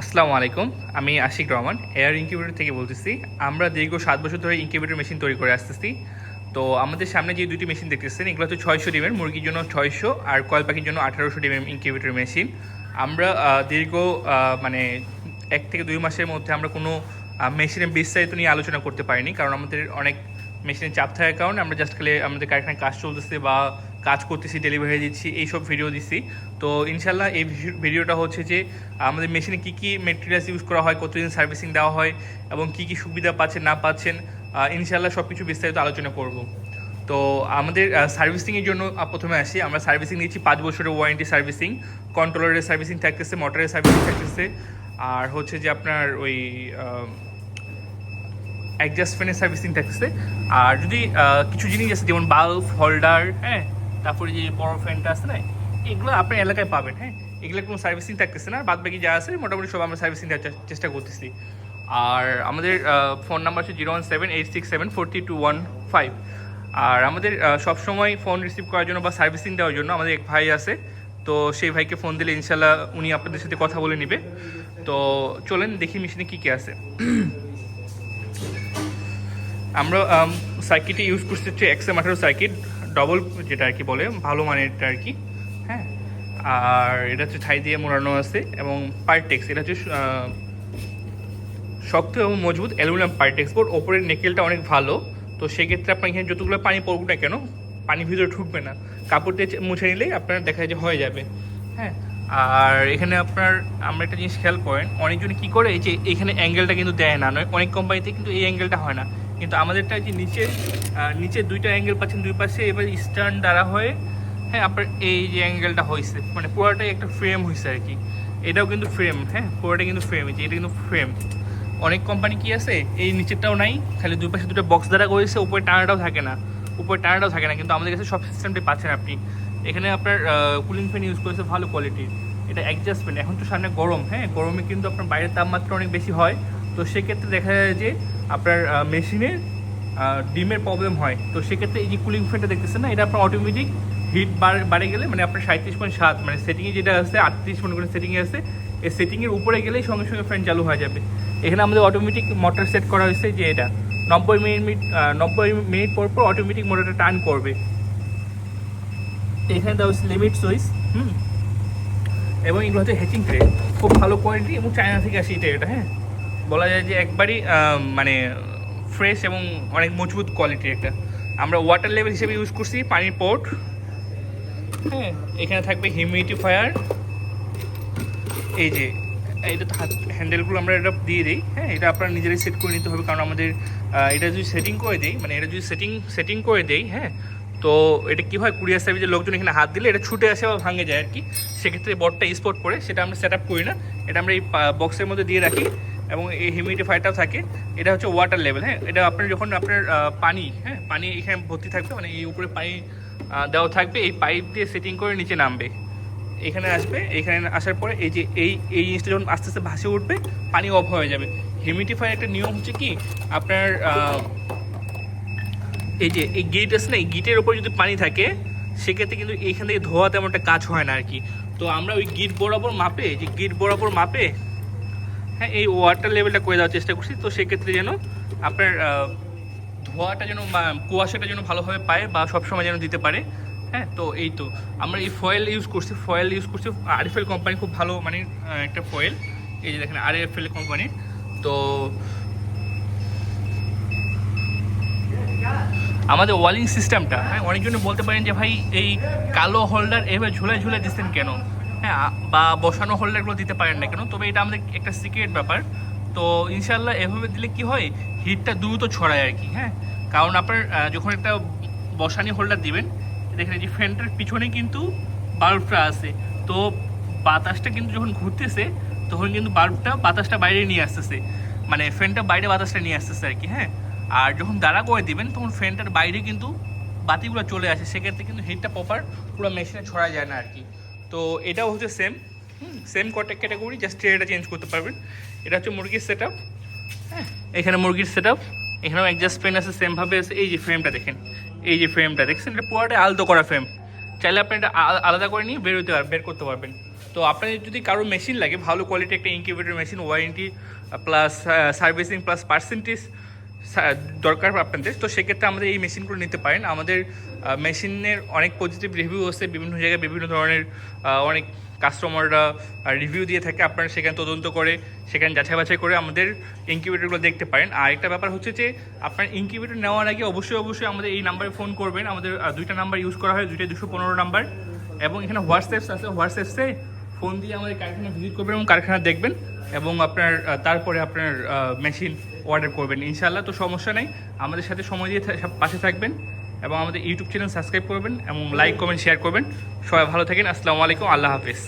আসসালামু আলাইকুম, আমি আশিক রহমান, এয়ার ইনকিউবেটর থেকে বলতেছি। আমরা দীর্ঘ সাত বছর ধরে ইনকিউবেটর মেশিন তৈরি করে আসতেছি। তো আমাদের সামনে যে দুটি মেশিন দেখতেছেন, এগুলো হচ্ছে ছয়শো ডিমের মুরগির জন্য ছয়শো আর কয়েল পাখির জন্য আঠারোশো ডিমের ইনকিউবেটর মেশিন। আমরা দীর্ঘ মানে এক থেকে দুই মাসের মধ্যে আমরা কোনো মেশিনের বিস্তারিত নিয়ে আলোচনা করতে পারিনি, কারণ আমাদের অনেক মেশিনের চাপ থাকার কারণে আমরা জাস্ট খালি আমাদের কারখানায় কাজ চলতেছে বা কাজ করতেছি ডেলিভারি দিচ্ছি এইসব ভিডিও দিচ্ছি। তো ইনশাল্লাহ এই ভিডিওটা হচ্ছে যে আমাদের মেশিনে কী কী মেটেরিয়ালস ইউজ করা হয় কতদিন সার্ভিসিং দেওয়া হয় এবং কী কী সুবিধা পাচ্ছেন না পাচ্ছেন ইনশাল্লাহ সব কিছু বিস্তারিত আলোচনা করব। তো আমাদের সার্ভিসিংয়ের জন্য প্রথমে আসি। আমরা সার্ভিসিং নিচ্ছি পাঁচ বছরের ওয়ারেন্টি সার্ভিসিং কন্ট্রোলারের সার্ভিসিং থাকতেছে মোটরের সার্ভিসিং থাকতেছে আর হচ্ছে যে আপনার ওই আহ, অ্যাডজাস্ট ফ্যানের সার্ভিসিং থাকছে আর যদি কিছু জিনিস আছে যেমন বাল্ব হোল্ডার হ্যাঁ তারপরে যে বড় ফ্যানটা আছে না, এগুলো আপনার এলাকায় পাবেন হ্যাঁ? এগুলো কোনো সার্ভিসিং থাকতেছে না বাদ বাকি যা আছে মোটামুটি সব আমরা সার্ভিসিং দেওয়ার চেষ্টা করতেছি। আর আমাদের ফোন নাম্বার হচ্ছে zero one seven eight six seven forty two one five আর আমাদের সবসময় ফোন রিসিভ করার জন্য বা সার্ভিসিং দেওয়ার জন্য আমাদের এক ভাই আছে, তো সেই ভাইকে ফোন দিলে ইনশাল্লাহ উনি আপনাদের সাথে কথা বলে নেবে। তো চলেন দেখি মেশিনে কী কী আছে। আমরা সার্কিটে ইউজ করতে হচ্ছে এক্সএম আঠারো সার্কিট ডবল যেটা আর কি বলে, ভালো মানেরটা আর কি হ্যাঁ? আর এটা হচ্ছে ছাই দিয়ে মোড়ানো আছে এবং পার্টেক্স এটা হচ্ছে শক্ত এবং মজবুত অ্যালুমিনিয়াম পার্টেক্স বোর্ড ওপরের নেকেলটা অনেক ভালো, তো সেক্ষেত্রে আপনার এখানে যতগুলো পানি পড়ুক না কেন পানি ভিতরে ঢুকবে না। কাপড় দিয়ে মুছে নিলেই আপনার দেখা যায় যে হয়ে যাবে হ্যাঁ? আর এখানে আপনার, আমরা একটা জিনিস খেয়াল করেন অনেকজন কি করে, এই যে এখানে অ্যাঙ্গেলটা কিন্তু দেয় না, নয়, অনেক কোম্পানিতে কিন্তু এই অ্যাঙ্গেলটা হয় না। কিন্তু আমাদেরটা যে নিচে নিচে দুইটা অ্যাঙ্গেল পাচ্ছেন দুই পাশে, এবার স্টার্ন দ্বারা হয়ে হ্যাঁ আপনার এই যে অ্যাঙ্গেলটা হয়েছে মানে পুরোটাই একটা ফ্রেম হয়েছে আর কি। এটাও কিন্তু ফ্রেম হ্যাঁ পুরোটা কিন্তু ফ্রেম এটা কিন্তু ফ্রেম অনেক কোম্পানি কি আছে, এই নিচেরটাও নাই, খালি দুই পাশে দুটো বক্স দ্বারা করেছে, উপরে টানাটাও থাকে না, উপরে টানাটাও থাকে না, কিন্তু আমাদের কাছে সব সিস্টেমটাই পাচ্ছেন আপনি। এখানে আপনার কুলিং ফ্যান ইউজ করেছে, ভালো কোয়ালিটির এটা অ্যাডজাস্টমেন্ট এখন তো সামনে গরম হ্যাঁ গরমে কিন্তু আপনার বাইরের তাপমাত্রা অনেক বেশি হয়, তো সেক্ষেত্রে দেখা যায় যে আপনার মেশিনে ডিমের প্রবলেম হয়। তো সেক্ষেত্রে এই যে কুলিং ফ্যানটা দেখতেছেন না, এটা আপনার অটোমেটিক হিট বাড়ে গেলে মানে আপনার সাঁত্রিশ পয়েন্ট সাত মানে সেটিংয়ে যেটা আছে, আটত্রিশ মনে করে সেটিংয়ে আছে, এই সেটিংয়ের উপরে গেলেই সঙ্গে সঙ্গে ফ্যান চালু হয়ে যাবে। এখানে আমাদের অটোমেটিক মোটর সেট করা হয়েছে যে এটা। নব্বই মিনিট নব্বই মিনিট পর পর অটোমেটিক মোটরটা টার্ন করবে। এখানে দেওয়া হচ্ছে লিমিট সুইচ হুম? এবং এগুলো হচ্ছে হ্যাচিং ট্রে খুব ভালো কোয়ালিটি এবং চায়না থেকে আসে এটা এটা হ্যাঁ? বলা যায় যে একবারই মানে ফ্রেশ এবং অনেক মজবুত কোয়ালিটির একটা। আমরা ওয়াটার লেভেল হিসেবে ইউজ করছি, পানির পোর্ট হ্যাঁ এখানে থাকবে হিউমিডিফায়ার এই যে এটা হাত হ্যান্ডেলগুলো আমরা এটা দিয়ে দিই। হ্যাঁ এটা আপনারা নিজেরাই সেট করে নিতে হবে, কারণ আমাদের এটা যদি সেটিং করে দিই মানে এটা যদি সেটিং সেটিং করে দেই হ্যাঁ তো এটা কী হয়, কুরিয়ার সার্ভিসের লোকজন এখানে হাত দিলে এটা ছুটে আসে বা ভাঙে যায় আর কি। সেক্ষেত্রে বটটা স্পট করে সেটা আমরা সেট আপ করি না। এটা আমরা এই বক্সের মধ্যে দিয়ে রাখি। এবং এই হিউমিডিফায়ারটাও থাকে। এটা হচ্ছে ওয়াটার লেভেল হ্যাঁ? এটা আপনার যখন আপনার পানি হ্যাঁ? পানি এখানে ভর্তি থাকবে মানে এই উপরে পানি দেওয়া থাকবে, এই পাইপ দিয়ে সেটিং করে নিচে নামবে। এখানে আসবে, এখানে আসার পরে এই যে এই এই জিনিসটা যখন আস্তে আস্তে ভাসে উঠবে, পানি অফ হয়ে যাবে। হিউমিডিফায়ার একটা নিয়ম হচ্ছে কি, আপনার এই যে এই গেট আছে না, এই গিটের ওপর যদি পানি থাকে, সেক্ষেত্রে কিন্তু এইখান থেকে ধোয়া তেমন একটা কাজ হয় না আর কি। তো আমরা ওই গিট বরাবর মাপে, যে গিট বরাবর মাপে হ্যাঁ এই ওয়াটার লেভেলটা করে দেওয়ার চেষ্টা করছি। তো সেক্ষেত্রে যেন আপনার ধোয়াটা যেন কুয়াশাটা যেন ভালোভাবে পায় বা সবসময় যেন দিতে পারে। হ্যাঁ তো এই তো। আমরা এই ফয়েল ইউজ করছি ফয়েল ইউজ করছি। আরএফএল কোম্পানি খুব ভালো মানে একটা ফয়েল এই যে দেখেন আরএফএল কোম্পানির তো আমাদের ওয়ালিং সিস্টেমটা হ্যাঁ অনেকজনে বলতে পারেন যে, ভাই, এই কালো হোল্ডার এভাবে ঝুলে ঝুলে দিচ্ছেন কেন? হ্যাঁ বা বসানো হোল্ডারগুলো দিতে পারেন না কেন? তবে এটা আমাদের একটা সিক্রেট ব্যাপার। তো ইনশাল্লাহ এভাবে দিলে কি হয়? হিটটা দ্রুত ছড়ায় আর কি হ্যাঁ? কারণ আপনার যখন একটা বসানি হোল্ডার দিবেন, দেখেন যে ফ্যানটার পিছনে কিন্তু বাল্বটা আছে। তো বাতাসটা কিন্তু যখন ঘুরতেছে, তখন কিন্তু বাল্বটা বাতাসটা বাইরে নিয়ে আসতেছে। মানে ফ্যানটা বাইরে বাতাসটা নিয়ে আসতেছে আর কি হ্যাঁ? আর যখন দাঁড়া করে দিবেন, তখন ফ্যানটার বাইরে কিন্তু বাতিগুলো চলে আসে। সেক্ষেত্রে কিন্তু হিটটা প্রপার পুরো মেশিনে ছড়া যায় না আর কি। তো এটাও হচ্ছে সেম সেম কটা ক্যাটাগরি জাস্ট এটা চেঞ্জ করতে পারবেন। এটা হচ্ছে মুরগির সেট হ্যাঁ এখানে মুরগির সেট আপ এখানেও অ্যাডজাস্ট ফ্রেম আছে সেমভাবে আছে। এই যে ফ্রেমটা দেখেন, এই যে ফ্রেমটা দেখছেন, এটা পুরোটা আলতো করা ফ্রেম চাইলে আপনি এটা আলাদা করে নিয়ে বেরোতে পার বের করতে পারবেন। তো আপনাদের যদি কারও মেশিন লাগে, ভালো কোয়ালিটি একটা incubator machine warranty plus servicing plus percentage দরকার আপনাদের, তো সেক্ষেত্রে আমাদের এই মেশিনগুলো নিতে পারেন। আমাদের মেশিনের অনেক পজিটিভ রিভিউ আছে, বিভিন্ন জায়গায় বিভিন্ন ধরনের অনেক কাস্টমাররা রিভিউ দিয়ে থাকে, আপনারা সেখানে তদন্ত করে, সেখানে যাচাই বাছাই করে আমাদের ইনকিউবেটরগুলো দেখতে পারেন। আর একটা ব্যাপার হচ্ছে যে, আপনার ইনকিউবেটর নেওয়ার আগে অবশ্যই অবশ্যই আমাদের এই নাম্বারে ফোন করবেন। আমাদের দুইটা নাম্বার ইউজ করা হয় দুইটা দুশো পনেরো নাম্বার এবং এখানে হোয়াটসঅ্যাপস আছে হোয়াটসঅ্যাপসে ফোন দিয়ে আমাদের কারখানা ভিজিট করবেন এবং কারখানা দেখবেন এবং আপনার তারপরে আপনার মেশিন অর্ডার করবেন। ইনশাল্লাহ তো সমস্যা নেই। আমাদের সাথে সময় দিয়ে পাশে থাকবেন। এবং আমাদের ইউটিউব চ্যানেল সাবস্ক্রাইব করবেন এবং লাইক কমেন্ট শেয়ার করবেন। সবাই ভালো থাকেন। আসসালামু আলাইকুম। আল্লাহ হাফিজ।